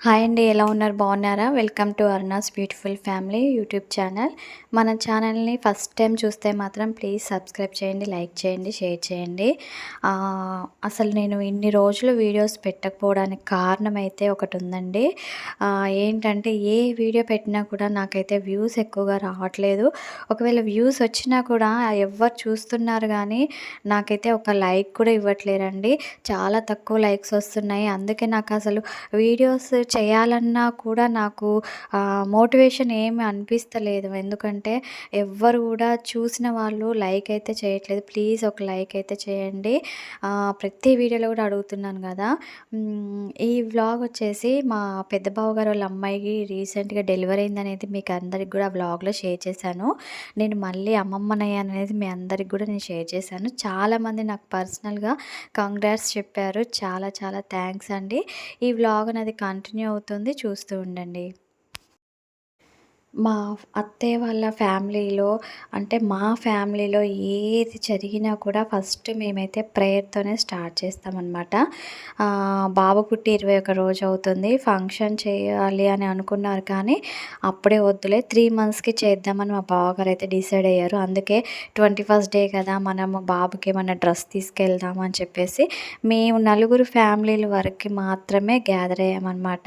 Hi అండి ఎలా ఉన్నారు? బాగున్నారా? Welcome to Aruna's beautiful family YouTube channel. మన ఛానల్ని ఫస్ట్ టైం చూస్తే మాత్రం ప్లీజ్ సబ్స్క్రైబ్ చేయండి లైక్ చేయండి షేర్ చేయండి. అసలు నేను ఇన్ని రోజులు వీడియోస్ పెట్టకపోవడానికి కారణం అయితే ఒకటి ఉందండి. ఏంటంటే ఏ వీడియో పెట్టినా కూడా నాకైతే వ్యూస్ ఎక్కువగా రావట్లేదు. ఒకవేళ వ్యూస్ వచ్చినా కూడా ఎవరు చూస్తున్నారు కానీ నాకైతే ఒక లైక్ కూడా ఇవ్వట్లేరండి. చాలా తక్కువ లైక్స్ వస్తున్నాయి. అందుకే నాకు అసలు వీడియోస్ చేయాలన్నా కూడా నాకు మోటివేషన్ ఏమి అనిపిస్తలేదు. ఎందుకంటే ఎవ్వరు కూడా చూసిన వాళ్ళు లైక్ అయితే చేయట్లేదు. ప్లీజ్ ఒక లైక్ అయితే చేయండి. ప్రతి వీడియోలో కూడా అడుగుతున్నాను కదా. ఈ వ్లాగ్ వచ్చేసి మా పెద్ద బావ గారు వాళ్ళ అమ్మాయికి రీసెంట్గా డెలివరీ అయింది అనేది మీకు అందరికి కూడా వ్లాగ్లో షేర్ చేశాను. నేను మళ్ళీ అమ్మమ్మనయ్యాను అనేది మీ అందరికి కూడా నేను షేర్ చేశాను. చాలామంది నాకు పర్సనల్గా కంగ్రాట్స్ చెప్పారు. చాలా చాలా థ్యాంక్స్ అండి. ఈ వ్లాగ్ అనేది కంటిన్యూ అవుతుంది. చూస్తూ ఉండండి. మా అత్తయ్య వాళ్ళ ఫ్యామిలీలో అంటే మా ఫ్యామిలీలో ఏది జరిగినా కూడా ఫస్ట్ మేమైతే ప్రేయర్తోనే స్టార్ట్ చేస్తామన్నమాట. బాబు పుట్టి ఇరవై ఒక రోజు అవుతుంది ఫంక్షన్ చేయాలి అని అనుకున్నారు కానీ అప్పుడే వద్దులే త్రీ మంత్స్కి చేద్దామని మా బావగారు అయితే డిసైడ్ అయ్యారు. అందుకే ట్వంటీ ఫస్ట్ డే కదా మనము బాబుకి ఏమైనా డ్రెస్ తీసుకెళ్దాం అని చెప్పేసి మేము నలుగురు ఫ్యామిలీల వరకు మాత్రమే గ్యాదర్ అయ్యామన్నమాట.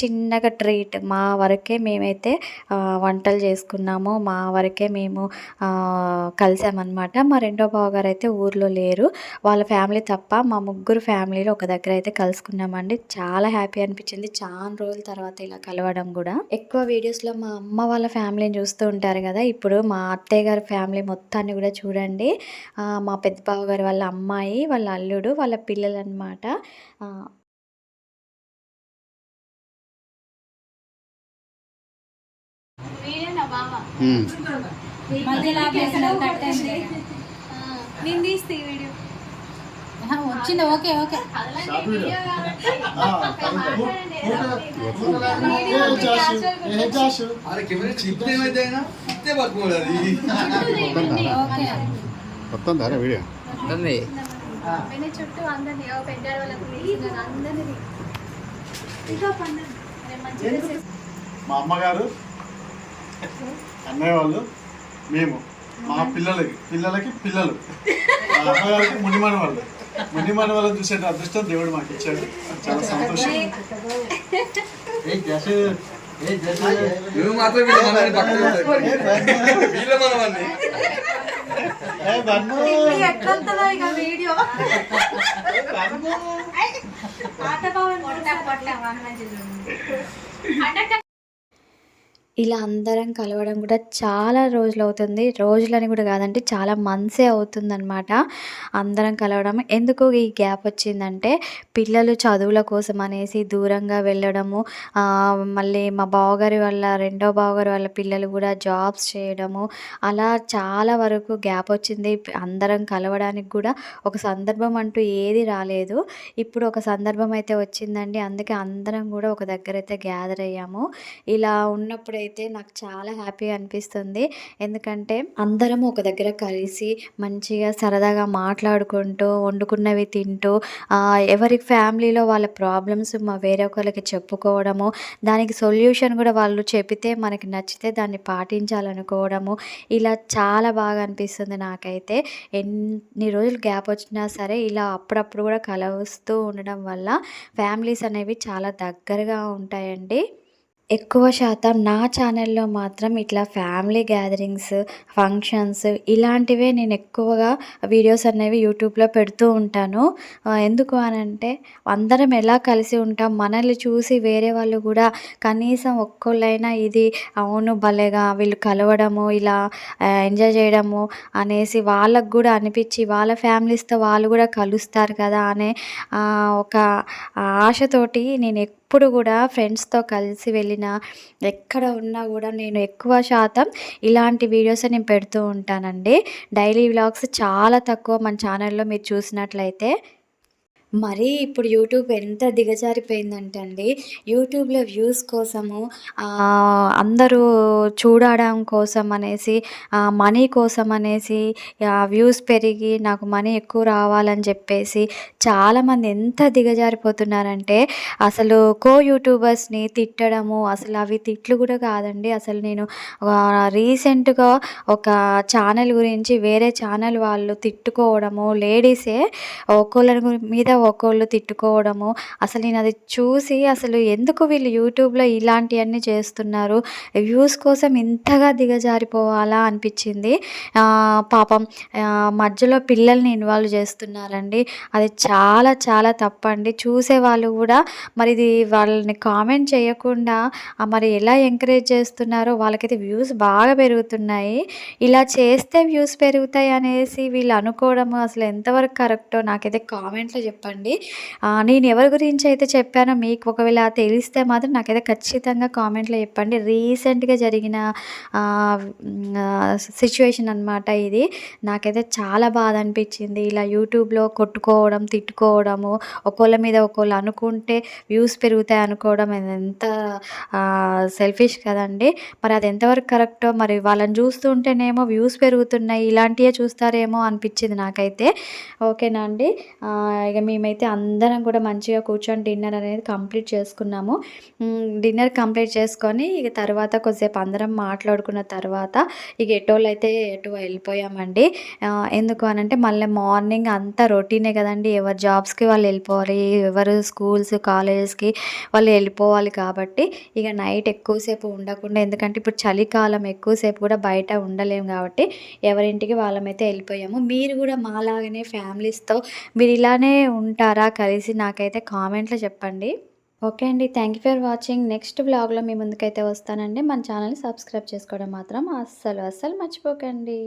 చిన్నగా ట్రీట్ మా వరకే మేమైతే వంటలు చేసుకున్నాము. మా వరకే మేము కలిసామన్నమాట. మా రెండో బావగారు అయితే ఊర్లో లేరు. వాళ్ళ ఫ్యామిలీ తప్ప మా ముగ్గురు ఫ్యామిలీలో ఒక దగ్గర అయితే కలుసుకున్నామండి. చాలా హ్యాపీ అనిపించింది. చాలా రోజుల తర్వాత ఇలా కలవడం కూడా. ఎక్కువ వీడియోస్లో మా అమ్మ వాళ్ళ ఫ్యామిలీని చూస్తూ ఉంటారు కదా. ఇప్పుడు మా అత్తయ్య గారి ఫ్యామిలీ మొత్తాన్ని కూడా చూడండి. మా పెద్ద బావగారు వాళ్ళ అమ్మాయి వాళ్ళ అల్లుడు వాళ్ళ పిల్లలు అనమాట నేను తీస్తే ఈ వీడియో. ఆహా, వచ్చింది. Okay okay. మొత్తం వీడియో? చుట్టూ అందరినీ వాళ్ళకి అందరినీ. చేసి- మా అమ్మగారు అన్నయ్య వాళ్ళు మేము మా పిల్లలకి పిల్లలకి పిల్లలు. మా అమ్మగారికి మునిమన వాళ్ళు మునిమన వాళ్ళని చూసే అదృష్టం దేవుడు మాకు ఇచ్చాడు చాలా సంతోషం. నువ్వు మాత్రం వీళ్ళ మనవాన్ని వీడియో. ఇలా అందరం కలవడం కూడా చాలా రోజులు అవుతుంది. రోజులని కూడా కాదంటే చాలా మంత్సే అవుతుందన్నమాట. అందరం కలవడం. ఎందుకు ఈ గ్యాప్ వచ్చిందంటే పిల్లలు చదువుల కోసం అనేసి దూరంగా వెళ్ళడము మళ్ళీ మా బావగారి వాళ్ళ రెండో బావగారి వాళ్ళ పిల్లలు కూడా జాబ్స్ చేయడము అలా చాలా వరకు గ్యాప్ వచ్చింది. అందరం కలవడానికి కూడా ఒక సందర్భం అంటూ ఏది రాలేదు. ఇప్పుడు ఒక సందర్భం అయితే వచ్చిందండి. అందుకే అందరం కూడా ఒక దగ్గర అయితే గ్యాదర్ అయ్యాము. ఇలా అయితే నాకు చాలా హ్యాపీ అనిపిస్తుంది. ఎందుకంటే అందరం ఒక దగ్గర కలిసి మంచిగా సరదాగా మాట్లాడుకుంటూ వండుకున్నవి తింటూ ఎవరి ఫ్యామిలీలో వాళ్ళ ప్రాబ్లమ్స్ మా వేరే ఒకరికి చెప్పుకోవడము దానికి సొల్యూషన్ కూడా వాళ్ళు చెబితే మనకి నచ్చితే దాన్ని పాటించాలనుకోవడము ఇలా చాలా బాగా అనిపిస్తుంది నాకైతే. ఎన్ని రోజులు గ్యాప్ వచ్చినా సరే ఇలా అప్పుడప్పుడు కూడా కలవస్తూ ఉండడం వల్ల ఫ్యామిలీస్ అనేవి చాలా దగ్గరగా ఉంటాయండి. ఎక్కువ శాతం నా ఛానల్లో మాత్రం ఇట్లా ఫ్యామిలీ గ్యాదరింగ్స్ ఫంక్షన్స్ ఇలాంటివే నేను ఎక్కువగా వీడియోస్ అనేవి యూట్యూబ్లో పెడుతూ ఉంటాను. ఎందుకు అని అంటే అందరం ఎలా కలిసి ఉంటాం మనల్ని చూసి వేరే వాళ్ళు కూడా కనీసం ఒక్కళ్ళైనా ఇది అవును భలేగా వీళ్ళు కలవడము ఇలా ఎంజాయ్ చేయడము అనేసి వాళ్ళకు కూడా అనిపించి వాళ్ళ ఫ్యామిలీస్తో వాళ్ళు కూడా కలుస్తారు కదా అనే ఒక ఆశతోటి నేను ఎప్పుడు కూడా ఫ్రెండ్స్తో కలిసి వెళ్ళిన ఎక్కడ ఉన్నా కూడా నేను ఎక్కువ శాతం ఇలాంటి వీడియోస్ నేను పెడుతూ ఉంటానండి. డైలీ వ్లాగ్స్ చాలా తక్కువ మన ఛానల్లో మీరు చూసినట్లయితే. మరీ ఇప్పుడు యూట్యూబ్ ఎంత దిగజారిపోయిందంటే అండి యూట్యూబ్లో వ్యూస్ కోసము అందరూ చూడడం కోసం అనేసి మనీ కోసం అనేసి వ్యూస్ పెరిగి నాకు మనీ ఎక్కువ రావాలని చెప్పేసి చాలామంది ఎంత దిగజారిపోతున్నారంటే అసలు కో యూట్యూబర్స్ని తిట్టడము అసలు అవి తిట్లు కూడా కాదండి. అసలు నేను రీసెంట్గా ఒక ఛానల్ గురించి వేరే ఛానల్ వాళ్ళు తిట్టుకోవడము లేడీసే ఒకళ్ళ మీద ఒకళ్ళు తిట్టుకోవడము. అసలు నేను అది చూసి అసలు ఎందుకు వీళ్ళు యూట్యూబ్లో ఇలాంటివన్నీ చేస్తున్నారు? వ్యూస్ కోసం ఇంతగా దిగజారిపోవాలా అనిపించింది. పాపం మధ్యలో పిల్లల్ని ఇన్వాల్వ్ చేస్తున్నారండి. అది చాలా చాలా తప్పండి. చూసే వాళ్ళు కూడా మరి ఇది వాళ్ళని కామెంట్ చేయకుండా మరి ఎలా ఎంకరేజ్ చేస్తున్నారో వాళ్ళకైతే వ్యూస్ బాగా పెరుగుతున్నాయి. ఇలా చేస్తే వ్యూస్ పెరుగుతాయి అనేసి వీళ్ళు అనుకోవడం అసలు ఎంతవరకు కరెక్టో నాకైతే కామెంట్లో చెప్పండి. అండి నేను ఎవరి గురించి అయితే చెప్పానో మీకు ఒకవేళ తెలిస్తే మాత్రం నాకైతే ఖచ్చితంగా కామెంట్లో చెప్పండి. రీసెంట్గా జరిగిన సిచ్యువేషన్ అనమాట ఇది. నాకైతే చాలా బాధ అనిపించింది. ఇలా యూట్యూబ్లో కొట్టుకోవడం తిట్టుకోవడము ఒకళ్ళ మీద ఒకళ్ళు అనుకుంటే వ్యూస్ పెరుగుతాయి అనుకోవడం ఎంత సెల్ఫిష్ కదండి. మరి అది ఎంతవరకు కరెక్టో మరి వాళ్ళని చూస్తుంటేనేమో వ్యూస్ పెరుగుతున్నాయి ఇలాంటివే చూస్తారేమో అనిపించింది నాకైతే. ఓకేనా అండి? ఇక మీ మేమైతే అందరం కూడా మంచిగా కూర్చొని డిన్నర్ అనేది కంప్లీట్ చేసుకున్నాము. డిన్నర్ కంప్లీట్ చేసుకొని ఇక తర్వాత కొద్దిసేపు అందరం మాట్లాడుకున్న తర్వాత ఇక ఎటోళ్ళు అయితే ఎటు వెళ్ళిపోయామండి. ఎందుకు అనంటే మళ్ళీ మార్నింగ్ అంతా రొటీనే కదండి. ఎవరు జాబ్స్కి వాళ్ళు వెళ్ళిపోవాలి ఎవరు స్కూల్స్ కాలేజెస్కి వాళ్ళు వెళ్ళిపోవాలి కాబట్టి ఇక నైట్ ఎక్కువసేపు ఉండకుండా ఎందుకంటే ఇప్పుడు చలికాలం ఎక్కువసేపు కూడా బయట ఉండలేము కాబట్టి ఎవరింటికి వాళ్ళమైతే వెళ్ళిపోయాము. మీరు కూడా మాలాగానే ఫ్యామిలీస్తో మీరు ఇలానే ఉంటారా కలిసి నాకైతే కామెంట్లో చెప్పండి. ఓకే అండి. Thank you for watching next బ్లాగ్లో మీ ముందుకైతే వస్తానండి. మన ఛానల్ని సబ్స్క్రైబ్ చేసుకోవడం మాత్రం అస్సలు అస్సలు మర్చిపోకండి.